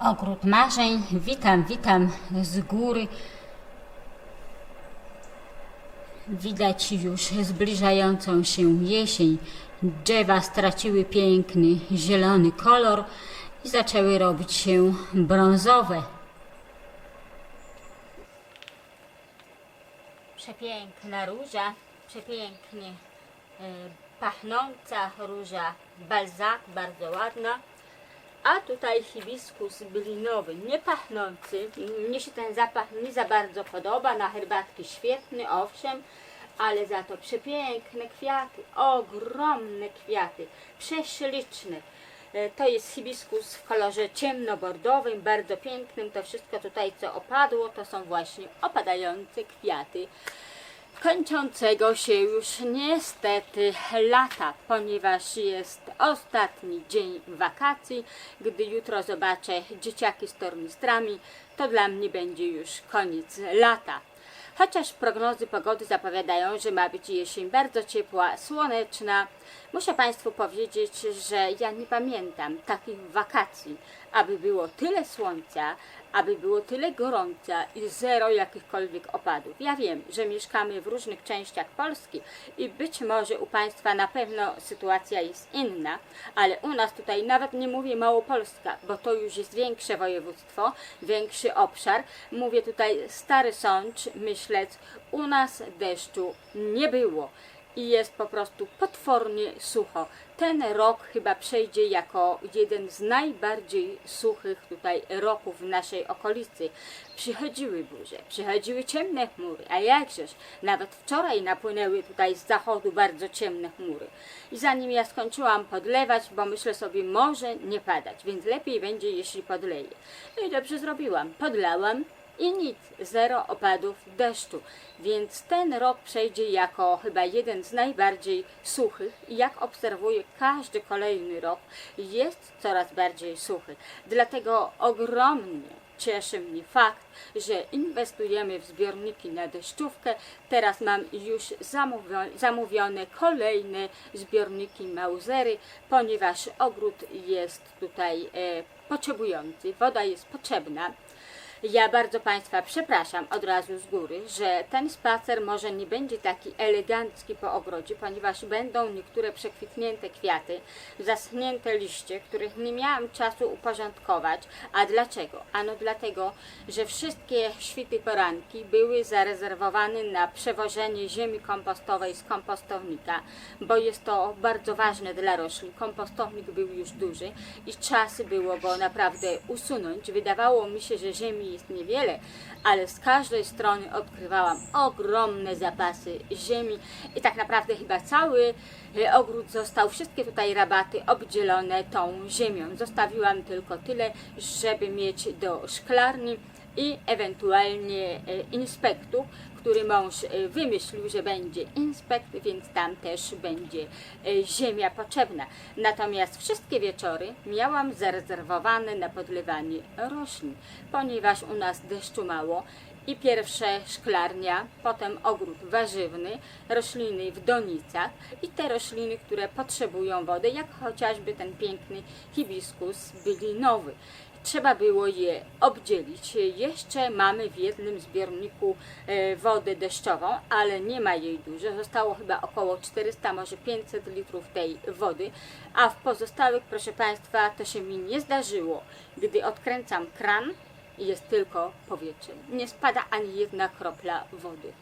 Ogród marzeń, witam, witam z góry. Widać już zbliżającą się jesień. Drzewa straciły piękny zielony kolor i zaczęły robić się brązowe. Przepiękna róża, przepięknie e, pachnąca róża balzak, bardzo ładna. A tutaj hibiskus bylinowy, nie pachnący. Mnie się ten zapach nie za bardzo podoba. Na herbatki świetny, owszem, ale za to przepiękne kwiaty, ogromne kwiaty, prześliczne. E, To jest hibiskus w kolorze ciemnobordowym, bardzo pięknym. To wszystko tutaj, co opadło, to są właśnie opadające kwiaty kończącego się już niestety lata, ponieważ jest ostatni dzień wakacji. Gdy jutro zobaczę dzieciaki z tornistrami, to dla mnie będzie już koniec lata. Chociaż prognozy pogody zapowiadają, że ma być jesień bardzo ciepła, słoneczna, muszę Państwu powiedzieć, że ja nie pamiętam takich wakacji, aby było tyle słońca, aby było tyle gorąca i zero jakichkolwiek opadów. Ja wiem, że mieszkamy w różnych częściach Polski i być może u Państwa na pewno sytuacja jest inna, ale u nas tutaj nawet nie mówię Małopolska, bo to już jest większe województwo, większy obszar. Mówię tutaj Stary Sącz, Myślec. U nas deszczu nie było i jest po prostu potwornie sucho. Ten rok chyba przejdzie jako jeden z najbardziej suchych tutaj roków w naszej okolicy. Przychodziły burze, przychodziły ciemne chmury, a jakżeż, nawet wczoraj napłynęły tutaj z zachodu bardzo ciemne chmury. I zanim ja skończyłam podlewać, bo myślę sobie, może nie padać, więc lepiej będzie, jeśli podleję. No i dobrze zrobiłam, podlałam, i nic, zero opadów deszczu. Więc ten rok przejdzie jako chyba jeden z najbardziej suchych i jak obserwuję każdy kolejny rok jest coraz bardziej suchy. Dlatego ogromnie cieszy mnie fakt, że inwestujemy w zbiorniki na deszczówkę. Teraz mam już zamówio- zamówione kolejne zbiorniki Mausery, ponieważ ogród jest tutaj e, potrzebujący, woda jest potrzebna. Ja bardzo Państwa przepraszam od razu z góry, że ten spacer może nie będzie taki elegancki po ogrodzie, ponieważ będą niektóre przekwitnięte kwiaty, zaschnięte liście, których nie miałam czasu uporządkować. A dlaczego? Ano dlatego, że wszystkie świty poranki były zarezerwowane na przewożenie ziemi kompostowej z kompostownika, bo jest to bardzo ważne dla roślin. Kompostownik był już duży i czas było go naprawdę usunąć. Wydawało mi się, że ziemi jest niewiele, ale z każdej strony odkrywałam ogromne zapasy ziemi i tak naprawdę chyba cały e, ogród został, wszystkie tutaj rabaty obdzielone tą ziemią. Zostawiłam tylko tyle, żeby mieć do szklarni i ewentualnie e, inspektu, który mąż e, wymyślił, że będzie inspekt, więc tam też będzie e, ziemia potrzebna. Natomiast wszystkie wieczory miałam zarezerwowane na podlewanie roślin, ponieważ u nas deszczu mało i pierwsze szklarnia, potem ogród warzywny, rośliny w donicach i te rośliny, które potrzebują wody, jak chociażby ten piękny hibiskus bylinowy trzeba było je obdzielić. Jeszcze mamy w jednym zbiorniku e, wodę deszczową, ale nie ma jej dużo. Zostało chyba około 400, może 500 litrów tej wody, a w pozostałych, proszę Państwa, to się mi nie zdarzyło. Gdy odkręcam kran, jest tylko powietrze. Nie spada ani jedna kropla wody.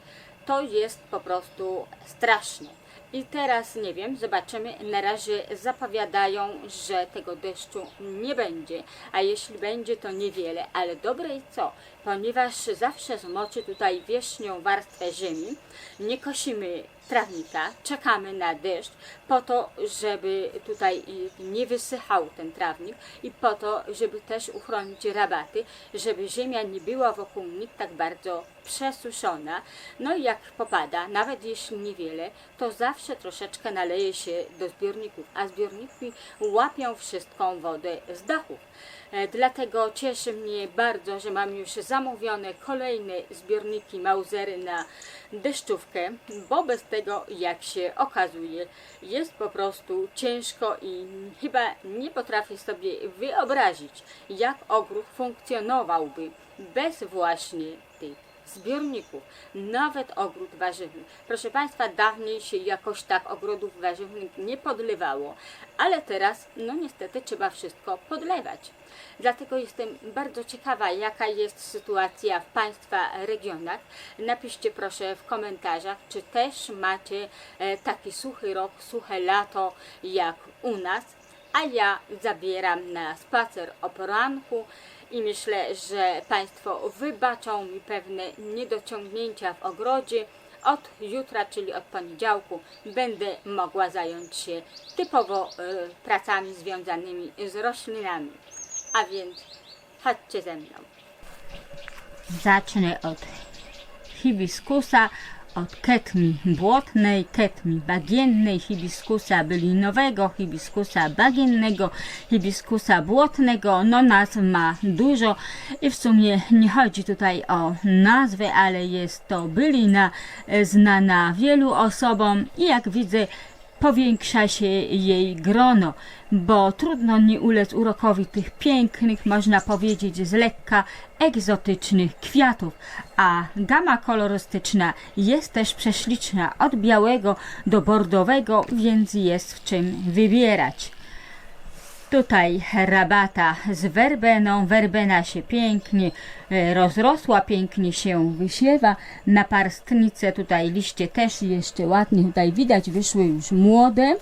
To jest po prostu straszne. I teraz nie wiem, zobaczymy. Na razie zapowiadają, że tego deszczu nie będzie, a jeśli będzie, to niewiele, ale dobre i co? Ponieważ zawsze zmoczy tutaj wierzchnią warstwę ziemi, nie kosimy trawnika, czekamy na deszcz po to, żeby tutaj nie wysychał ten trawnik i po to, żeby też uchronić rabaty, żeby ziemia nie była wokół nich tak bardzo przesuszona. No i jak popada, nawet jeśli niewiele, to zawsze troszeczkę naleje się do zbiorników, a zbiorniki łapią wszystką wodę z dachów. E, Dlatego cieszy mnie bardzo, że mam już zamówione kolejne zbiorniki Mausery na deszczówkę, bo bez dlatego jak się okazuje, jest po prostu ciężko i chyba nie potrafię sobie wyobrazić, jak ogród funkcjonowałby bez właśnie tych zbiorników, nawet ogród warzywny. Proszę Państwa, dawniej się jakoś tak ogrodów warzywnych nie podlewało, ale teraz, no niestety, trzeba wszystko podlewać. Dlatego jestem bardzo ciekawa, jaka jest sytuacja w Państwa regionach. Napiszcie proszę w komentarzach, czy też macie e, taki suchy rok, suche lato jak u nas. A ja zabieram na spacer o poranku i myślę, że Państwo wybaczą mi pewne niedociągnięcia w ogrodzie. Od jutra, czyli od poniedziałku, będę mogła zająć się typowo e, pracami związanymi z roślinami. A więc chodźcie ze mną. Zacznę od hibiskusa, od ketmi błotnej, ketmi bagiennej, hibiskusa bylinowego, hibiskusa bagiennego, hibiskusa błotnego. No nazw ma dużo i w sumie nie chodzi tutaj o nazwę, ale jest to bylina e, znana wielu osobom i jak widzę powiększa się jej grono, bo trudno nie ulec urokowi tych pięknych, można powiedzieć z lekka egzotycznych kwiatów, a gama kolorystyczna jest też prześliczna od białego do bordowego, więc jest w czym wybierać. Tutaj rabata z werbeną. Werbena się pięknie e, rozrosła, pięknie się wysiewa. Na parstnice tutaj liście też jeszcze ładnie tutaj widać, wyszły już młode.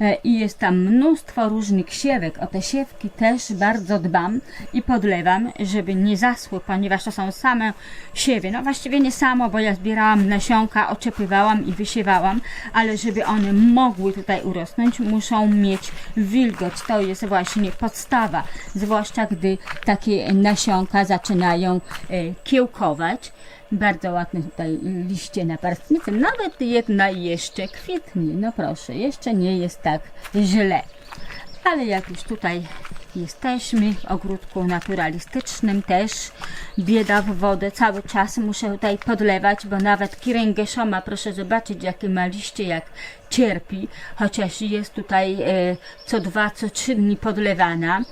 E, I jest tam mnóstwo różnych siewek. O te siewki też bardzo dbam i podlewam, żeby nie zaschły, ponieważ to są same siewy. No właściwie nie samo, bo ja zbierałam nasionka, oczepywałam i wysiewałam, ale żeby one mogły tutaj urosnąć, muszą mieć wilgoć. To jest właśnie podstawa, zwłaszcza gdy takie nasionka zaczynają e, kiełkować. Bardzo ładne tutaj liście na parstnicy. Nawet jedna jeszcze kwitnie. No proszę, jeszcze nie jest tak źle. Ale jak już tutaj jesteśmy w ogródku naturalistycznym też bieda w wodę cały czas muszę tutaj podlewać, bo nawet kiręgeszoma proszę zobaczyć jakie ma liście jak cierpi, chociaż jest tutaj e, co dwa, co trzy dni podlewana.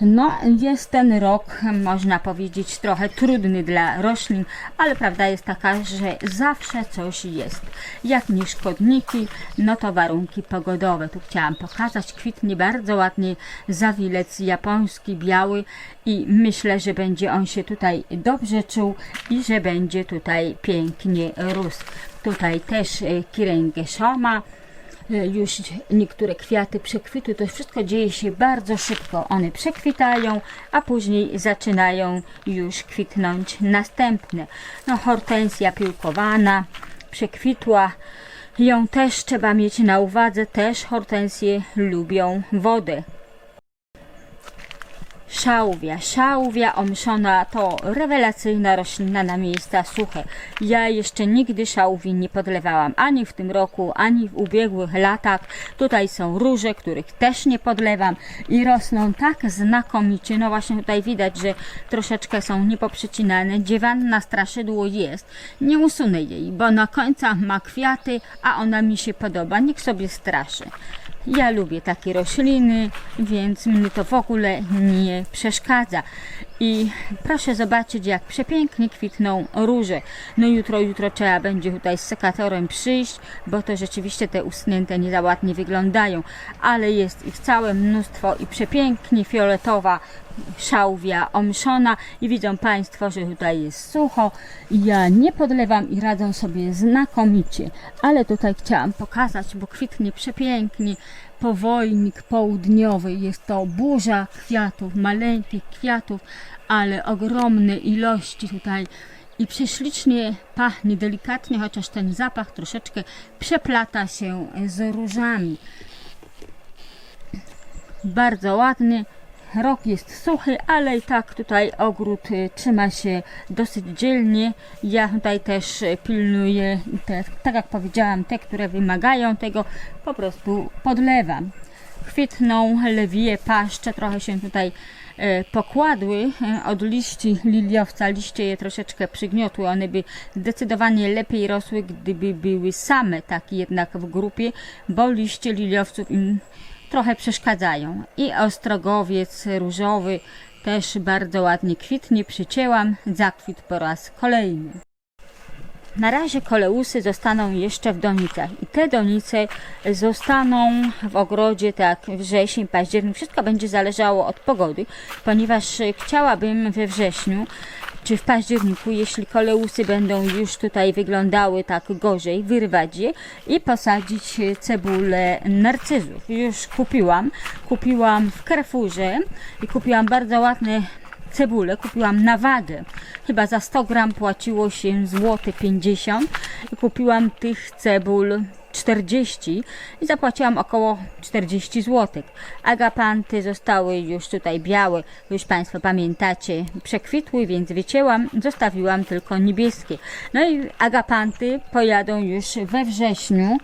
No, jest ten rok, można powiedzieć, trochę trudny dla roślin, ale prawda jest taka, że zawsze coś jest. Jak nie szkodniki, no to warunki pogodowe. Tu chciałam pokazać, kwitnie bardzo ładnie zawilec japoński, biały i myślę, że będzie on się tutaj dobrze czuł i że będzie tutaj pięknie rósł. Tutaj też e, E, już niektóre kwiaty przekwitły. To wszystko dzieje się bardzo szybko. One przekwitają, a później zaczynają już kwitnąć następne. No, hortensja piłkowana przekwitła. Ją też trzeba mieć na uwadze. Też hortensje lubią wodę. Szałwia. Szałwia omszona to rewelacyjna roślina na miejsca suche. Ja jeszcze nigdy szałwi nie podlewałam, ani w tym roku, ani w ubiegłych latach. Tutaj są róże, których też nie podlewam i rosną tak znakomicie. No właśnie tutaj widać, że troszeczkę są niepoprzecinane. Dziewanna straszydło jest. Nie usunę jej, bo na końcach ma kwiaty, a ona mi się podoba. Niech sobie straszy. Ja lubię takie rośliny, więc mnie to w ogóle nie przeszkadza. I proszę zobaczyć, jak przepięknie kwitną róże. No jutro, jutro trzeba będzie tutaj z sekatorem przyjść, bo to rzeczywiście te usunięte nie za ładnie wyglądają, ale jest ich całe mnóstwo i przepięknie fioletowa szałwia omszona i widzą Państwo, że tutaj jest sucho. Ja nie podlewam i radzą sobie znakomicie, ale tutaj chciałam pokazać, bo kwitnie przepięknie powojnik południowy. Jest to burza kwiatów, maleńkich kwiatów, ale ogromne ilości tutaj i prześlicznie pachnie delikatnie, chociaż ten zapach troszeczkę przeplata się z różami. Bardzo ładny. Rok jest suchy, ale i tak tutaj ogród y, trzyma się dosyć dzielnie. Ja tutaj też pilnuję, te, tak jak powiedziałam, te, które wymagają tego, po prostu podlewam. kwitną, lewije, paszcze, trochę się tutaj e, pokładły e, od liści liliowca. Liście je troszeczkę przygniotły. One by zdecydowanie lepiej rosły, gdyby były same, tak jednak w grupie, bo liście liliowców im trochę przeszkadzają. I ostrogowiec różowy też bardzo ładnie kwitnie. Przycięłam, zakwit po raz kolejny. Na razie koleusy zostaną jeszcze w donicach i te donice zostaną w ogrodzie tak wrzesień, październik. Wszystko będzie zależało od pogody, ponieważ chciałabym we wrześniu czy w październiku, jeśli koleusy będą już tutaj wyglądały tak gorzej, wyrwać je i posadzić cebulę narcyzów. Już kupiłam, kupiłam w Carrefourze i kupiłam bardzo ładne cebulę kupiłam na wagę. Chyba za 100 gram płaciło się złote 50 i kupiłam tych cebul 40 i zapłaciłam około 40 zł. Agapanty zostały już tutaj białe, już Państwo pamiętacie, przekwitły, więc wycięłam, zostawiłam tylko niebieskie. No i agapanty pojadą już we wrześniu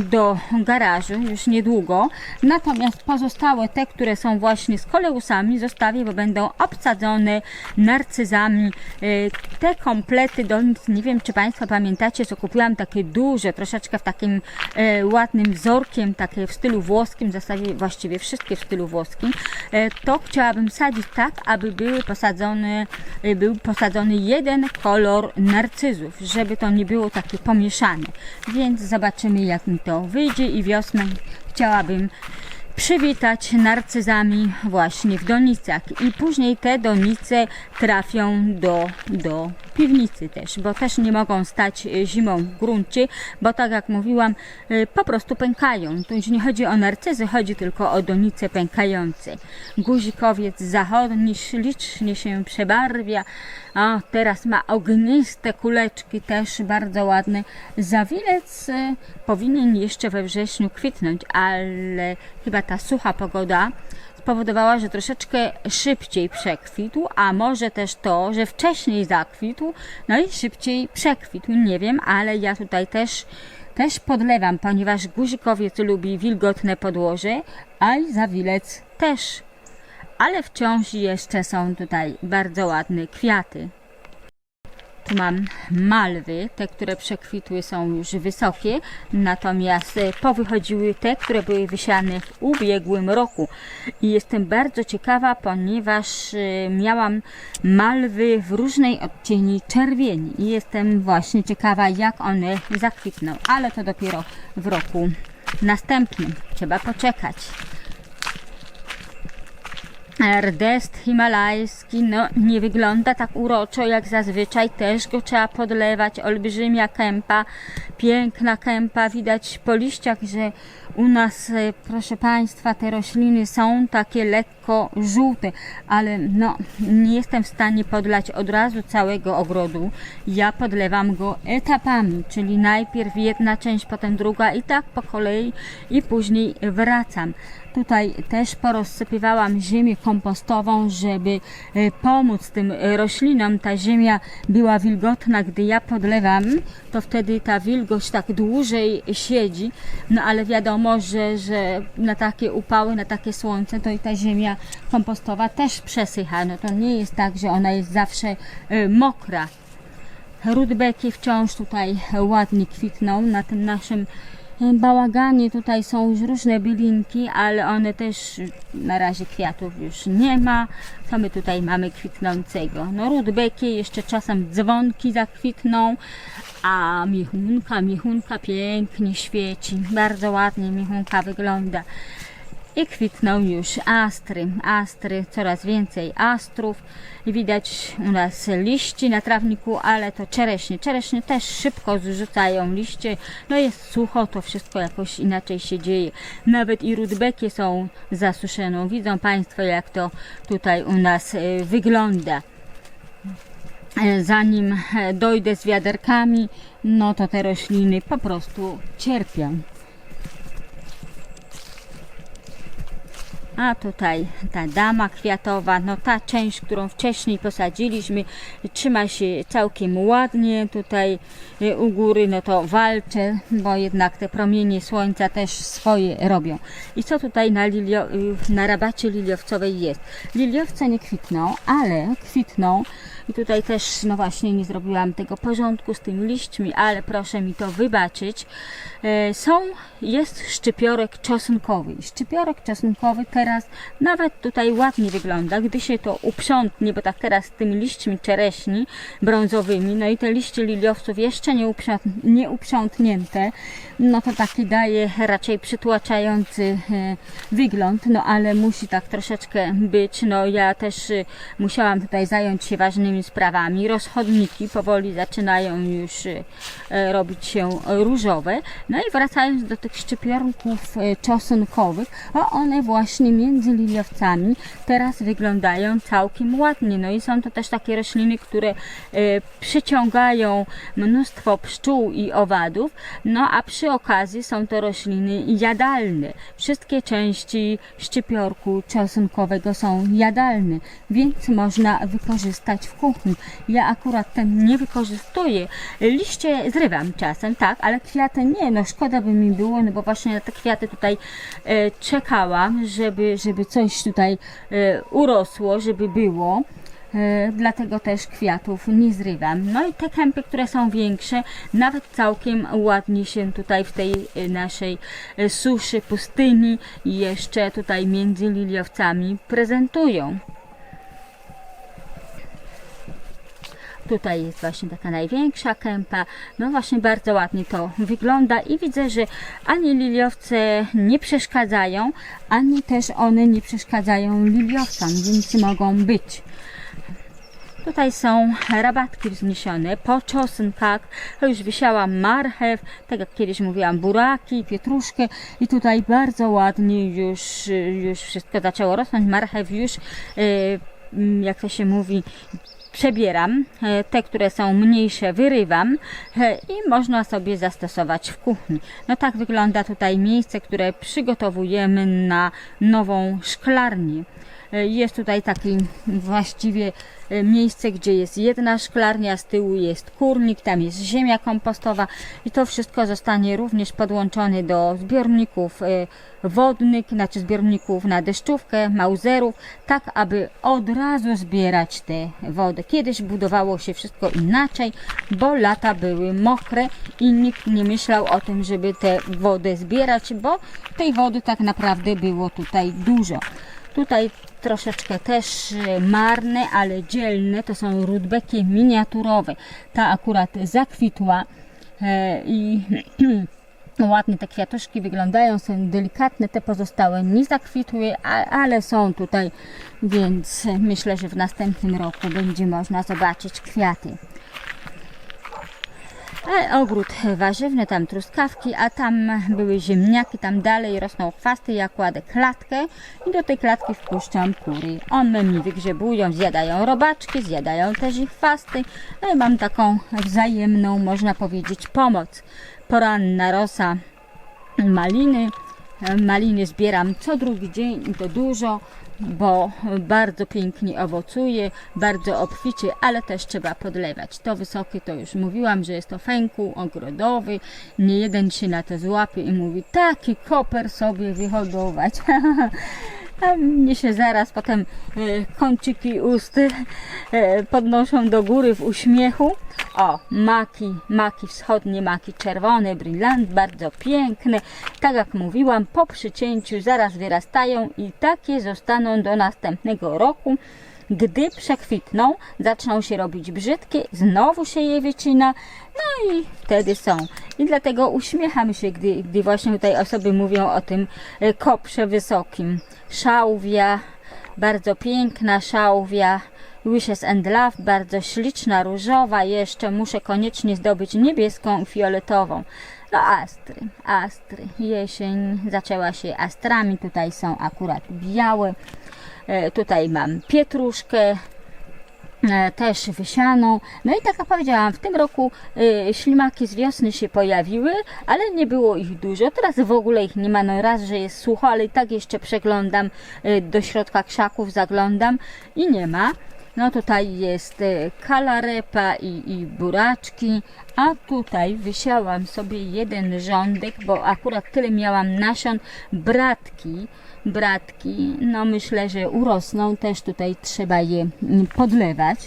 do garażu, już niedługo. Natomiast pozostałe te, które są właśnie z koleusami zostawię, bo będą obsadzone narcyzami. E, Te komplety do nie wiem czy Państwo pamiętacie, co kupiłam takie duże, troszeczkę w takim e, ładnym wzorkiem, takie w stylu włoskim, w zasadzie właściwie wszystkie w stylu włoskim, e, to chciałabym sadzić tak, aby były posadzone, e, był posadzony jeden kolor narcyzów, żeby to nie było takie pomieszane. Więc zobaczymy jak mi to wyjdzie i wiosnę chciałabym przywitać narcyzami właśnie w donicach i później te donice trafią do, do piwnicy też, bo też nie mogą stać e, zimą w gruncie, bo tak jak mówiłam, e, po prostu pękają. Tu nie chodzi o narcyzy, chodzi tylko o donice pękające. Guzikowiec zachodni ślicznie się przebarwia, a teraz ma ogniste kuleczki, też bardzo ładne. Zawilec e, powinien jeszcze we wrześniu kwitnąć, ale chyba ta sucha pogoda spowodowała, że troszeczkę szybciej przekwitł, a może też to, że wcześniej zakwitł, no i szybciej przekwitł. Nie wiem, ale ja tutaj też, też podlewam, ponieważ guzikowiec lubi wilgotne podłoże, a i zawilec też. Ale wciąż jeszcze są tutaj bardzo ładne kwiaty. Mam malwy, te, które przekwitły są już wysokie, natomiast e, powychodziły te, które były wysiane w ubiegłym roku. I jestem bardzo ciekawa, ponieważ e, miałam malwy w różnej odcieni czerwieni i jestem właśnie ciekawa, jak one zakwitną, ale to dopiero w roku następnym. Trzeba poczekać. Erdest himalajski no, nie wygląda tak uroczo jak zazwyczaj, też go trzeba podlewać. Olbrzymia kępa, piękna kępa, widać po liściach, że u nas, e, proszę Państwa, te rośliny są takie lekko żółte, ale no, nie jestem w stanie podlać od razu całego ogrodu. Ja podlewam go etapami, czyli najpierw jedna część, potem druga i tak po kolei i później wracam. Tutaj też porozsypywałam ziemię kompostową, żeby e, pomóc tym e, roślinom. Ta ziemia była wilgotna, gdy ja podlewam, to wtedy ta wilgoć tak dłużej siedzi. No ale wiadomo, że, że na takie upały, na takie słońce, to i ta ziemia kompostowa też przesycha. No to nie jest tak, że ona jest zawsze e, mokra. Rudbeki wciąż tutaj ładnie kwitną na tym naszym bałaganie. Tutaj są już różne bylinki, ale one też na razie kwiatów już nie ma. Co my tutaj mamy kwitnącego? No rudbeki, jeszcze czasem dzwonki zakwitną, a michunka, michunka pięknie świeci. Bardzo ładnie michunka wygląda. I kwitną już astry, astry, coraz więcej astrów. Widać u nas liści na trawniku, ale to czereśnie. Czereśnie też szybko zrzucają liście. No jest sucho, to wszystko jakoś inaczej się dzieje. Nawet i rudbekie są zasuszone. Widzą Państwo, jak to tutaj u nas e, wygląda. E, Zanim e, dojdę z wiaderkami, no to te rośliny po prostu cierpią. A tutaj ta dama kwiatowa, no ta część, którą wcześniej posadziliśmy, trzyma się całkiem ładnie. Tutaj y, u góry, no to walczę, bo jednak te promienie słońca też swoje robią. I co tutaj na, lilio, y, na rabacie liliowcowej jest? Liliowce nie kwitną, ale kwitną i tutaj też, no właśnie, nie zrobiłam tego porządku z tymi liśćmi, ale proszę mi to wybaczyć. E, Są, jest szczypiorek czosnkowy. Szczypiorek czosnkowy nawet tutaj ładnie wygląda, gdy się to uprzątnie, bo tak teraz tymi liśćmi czereśni brązowymi, no i te liście liliowców jeszcze nie, nie uprzątnięte, no to taki daje raczej przytłaczający e, wygląd, no ale musi tak troszeczkę być. No ja też e, musiałam tutaj zająć się ważnymi sprawami. Rozchodniki powoli zaczynają już e, robić się różowe. No i wracając do tych szczypiorków czosnkowych, o one właśnie między liliowcami teraz wyglądają całkiem ładnie. No i są to też takie rośliny, które przyciągają mnóstwo pszczół i owadów, no a przy okazji są to rośliny jadalne. Wszystkie części szczypiorku czosnkowego są jadalne, więc można wykorzystać w kuchni. Ja akurat ten nie wykorzystuję. Liście zrywam czasem, tak, ale kwiaty nie, no szkoda by mi było, no bo właśnie na te kwiaty tutaj e, czekałam, żeby, żeby coś tutaj e, urosło, żeby było. E, Dlatego też kwiatów nie zrywam. No i te kępy, które są większe, nawet całkiem ładnie się tutaj w tej e, naszej e, suszy, pustyni i jeszcze tutaj między liliowcami prezentują. Tutaj jest właśnie taka największa kępa. No właśnie bardzo ładnie to wygląda i widzę, że ani liliowce nie przeszkadzają, ani też one nie przeszkadzają liliowcom, więc mogą być. Tutaj są rabatki wzniesione po czosnkach. To już wysiałam marchew, tak jak kiedyś mówiłam, buraki, pietruszkę i tutaj bardzo ładnie już, już wszystko zaczęło rosnąć. Marchew już, mm, jak to się mówi, przebieram. E, Te, które są mniejsze, wyrywam e, i można sobie zastosować w kuchni. No tak wygląda tutaj miejsce, które przygotowujemy na nową szklarnię. E, Jest tutaj taki właściwie e, miejsce, gdzie jest jedna szklarnia, z tyłu jest kurnik, tam jest ziemia kompostowa i to wszystko zostanie również podłączone do zbiorników e, wodnych, znaczy zbiorników na deszczówkę, mauzerów, tak aby od razu zbierać tę wodę. Kiedyś budowało się wszystko inaczej, bo lata były mokre i nikt nie myślał o tym, żeby tę wodę zbierać, bo tej wody tak naprawdę było tutaj dużo. Tutaj troszeczkę też e, marne, ale dzielne. To są rudbeki miniaturowe. Ta akurat zakwitła e, i ładnie te kwiatuszki wyglądają, są delikatne. Te pozostałe nie zakwitły, ale są tutaj, więc myślę, że w następnym roku będzie można zobaczyć kwiaty. Ale ogród warzywny, tam truskawki, a tam były ziemniaki, tam dalej rosną chwasty. Ja kładę klatkę i do tej klatki wpuszczam kury. One mi wygrzebują, zjadają robaczki, zjadają też ich chwasty. No i mam taką wzajemną, można powiedzieć, pomoc. Poranna rosa maliny. Maliny zbieram co drugi dzień i to dużo, bo bardzo pięknie owocuje, bardzo obficie, ale też trzeba podlewać. To wysokie to już mówiłam, że jest to fęku ogrodowy. Nie jeden się na to złapie i mówi taki koper sobie wyhodować. A mnie się zaraz potem e, kąciki ust e, podnoszą do góry w uśmiechu. O, maki, maki wschodnie, maki czerwone, brillant, bardzo piękne. Tak jak mówiłam, po przycięciu zaraz wyrastają i takie zostaną do następnego roku. Gdy przekwitną, zaczną się robić brzydkie, znowu się je wycina, no i wtedy są. I dlatego uśmiecham się, gdy, gdy właśnie tutaj osoby mówią o tym e, koprze wysokim. Szałwia, bardzo piękna szałwia. Wishes and Love, bardzo śliczna, różowa. Jeszcze muszę koniecznie zdobyć niebieską fioletową. No astry, astry. Jesień zaczęła się astrami. Tutaj są akurat białe. E, Tutaj mam pietruszkę, e, też wysianą. No i tak jak powiedziałam, w tym roku e, ślimaki z wiosny się pojawiły, ale nie było ich dużo. Teraz w ogóle ich nie ma. No raz, że jest sucho, ale i tak jeszcze przeglądam do środka krzaków, zaglądam i nie ma. No tutaj jest e, kalarepa i, i buraczki, a tutaj wysiałam sobie jeden rządek, bo akurat tyle miałam nasion, bratki, bratki, no myślę, że urosną, też tutaj trzeba je podlewać.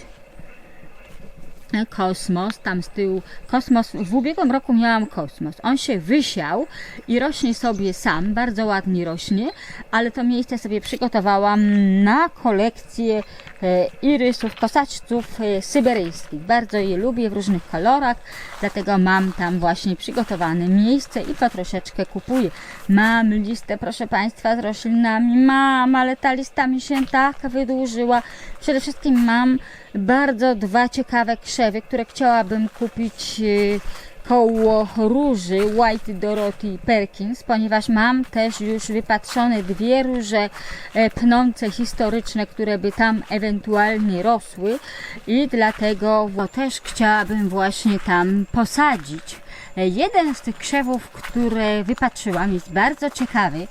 Kosmos, tam z tyłu, kosmos, w ubiegłym roku miałam kosmos. On się wysiał i rośnie sobie sam, bardzo ładnie rośnie, ale to miejsce sobie przygotowałam na kolekcję e, irysów, kosaczców e, syberyjskich. Bardzo je lubię w różnych kolorach, dlatego mam tam właśnie przygotowane miejsce i to troszeczkę kupuję. Mam listę, proszę Państwa, z roślinami, mam, ale ta lista mi się tak wydłużyła. Przede wszystkim mam bardzo dwa ciekawe krzewy, które chciałabym kupić y, koło róży White Dorothy Perkins, ponieważ mam też już wypatrzone dwie róże e, pnące historyczne, które by tam ewentualnie rosły i dlatego też chciałabym właśnie tam posadzić. E, Jeden z tych krzewów, które wypatrzyłam, jest bardzo ciekawy,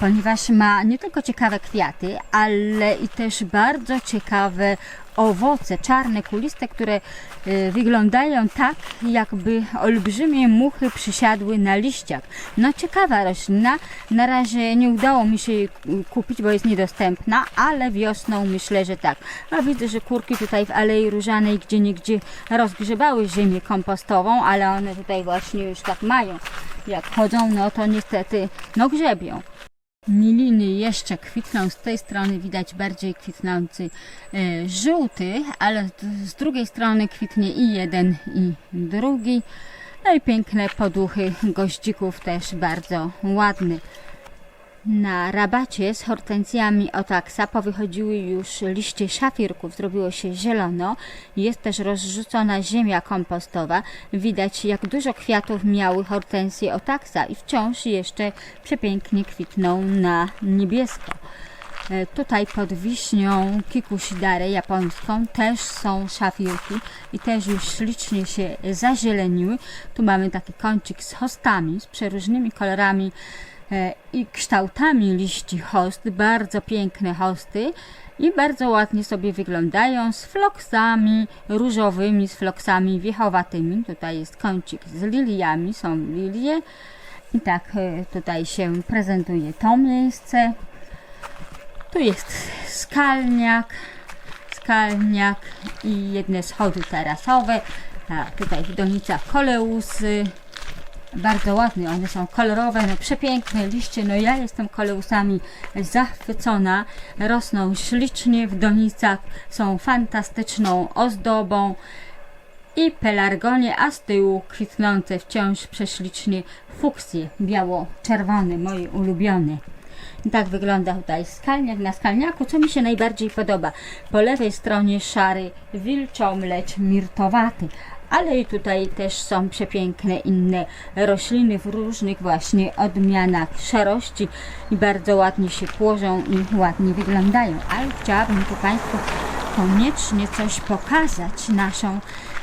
ponieważ ma nie tylko ciekawe kwiaty, ale i też bardzo ciekawe owoce czarne, kuliste, które e, wyglądają tak, jakby olbrzymie muchy przysiadły na liściach. No ciekawa roślina. Na razie nie udało mi się jej kupić, bo jest niedostępna, ale wiosną myślę, że tak. A widzę, że kurki tutaj w Alei Różanej gdzie niegdzie rozgrzebały ziemię kompostową, ale one tutaj właśnie już tak mają. Jak chodzą, no to niestety no grzebią. Miliny jeszcze kwitną, z tej strony widać bardziej kwitnący e, żółty, ale z- drugiej strony kwitnie i jeden i drugi. No i piękne poduchy goździków też bardzo ładne. Na rabacie z hortensjami otaksa powychodziły już liście szafirków, zrobiło się zielono. Jest też rozrzucona ziemia kompostowa. Widać jak dużo kwiatów miały hortensje otaksa i wciąż jeszcze przepięknie kwitną na niebiesko. E, Tutaj pod wiśnią kikusidare japońską też są szafirki i też już ślicznie się zazieleniły. Tu mamy taki kącik z hostami, z przeróżnymi kolorami i kształtami liści host. Bardzo piękne hosty i bardzo ładnie sobie wyglądają z floksami różowymi, z floksami wiechowatymi. Tutaj jest kącik z liliami, są lilie. I tak e, tutaj się prezentuje to miejsce. Tu jest skalniak, skalniak i jedne schody tarasowe. A tutaj w donicach koleusy. Bardzo ładne, one są kolorowe, no przepiękne liście. No ja jestem koleusami zachwycona. Rosną ślicznie w donicach, są fantastyczną ozdobą i pelargonie, a z tyłu kwitnące wciąż prześlicznie fuksje biało-czerwone, moje ulubione. Tak wygląda tutaj skalniak na skalniaku. Co mi się najbardziej podoba? Po lewej stronie szary wilczomlecz mirtowaty. Ale i tutaj też są przepiękne inne rośliny w różnych właśnie odmianach szarości i bardzo ładnie się płożą i ładnie wyglądają. Ale chciałabym tu Państwu koniecznie coś pokazać. Naszą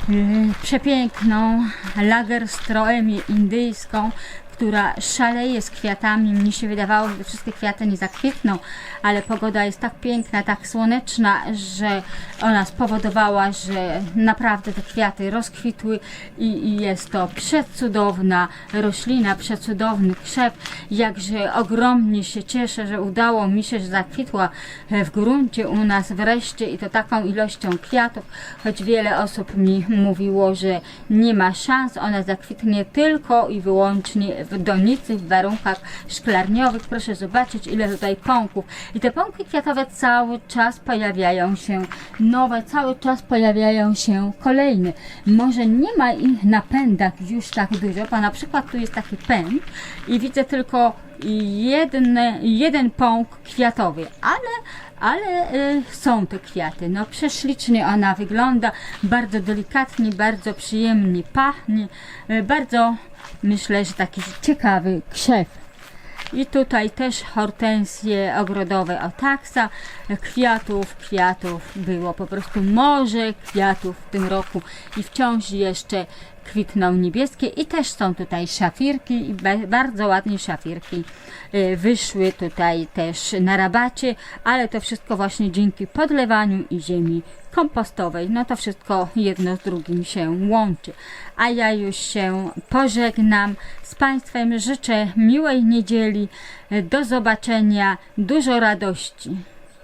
y, przepiękną lagerstroemię indyjską, która szaleje z kwiatami. Mnie się wydawało, że wszystkie kwiaty nie zakwitną, ale pogoda jest tak piękna, tak słoneczna, że ona spowodowała, że naprawdę te kwiaty rozkwitły i, i jest to przecudowna roślina, przecudowny krzew. Jakże ogromnie się cieszę, że udało mi się, że zakwitła w gruncie u nas wreszcie i to taką ilością kwiatów, choć wiele osób mi mówiło, że nie ma szans, ona zakwitnie tylko i wyłącznie w donicy, w warunkach szklarniowych. Proszę zobaczyć, ile tutaj pąków. I te pąki kwiatowe cały czas pojawiają się nowe, cały czas pojawiają się kolejne. Może nie ma ich na pędach już tak dużo, bo na przykład tu jest taki pęd i widzę tylko jedne, jeden pąk kwiatowy, ale ale y, są te kwiaty. No prześlicznie ona wygląda, bardzo delikatnie, bardzo przyjemnie pachnie, y, bardzo myślę, że taki ciekawy krzew. I tutaj też hortensje ogrodowe otaksa, kwiatów, kwiatów było po prostu morze kwiatów w tym roku i wciąż jeszcze kwitną niebieskie i też są tutaj szafirki i ba- bardzo ładnie szafirki y, wyszły tutaj też na rabacie, ale to wszystko właśnie dzięki podlewaniu i ziemi kompostowej. No to wszystko jedno z drugim się łączy. A ja już się pożegnam z Państwem. Życzę miłej niedzieli. Do zobaczenia. Dużo radości.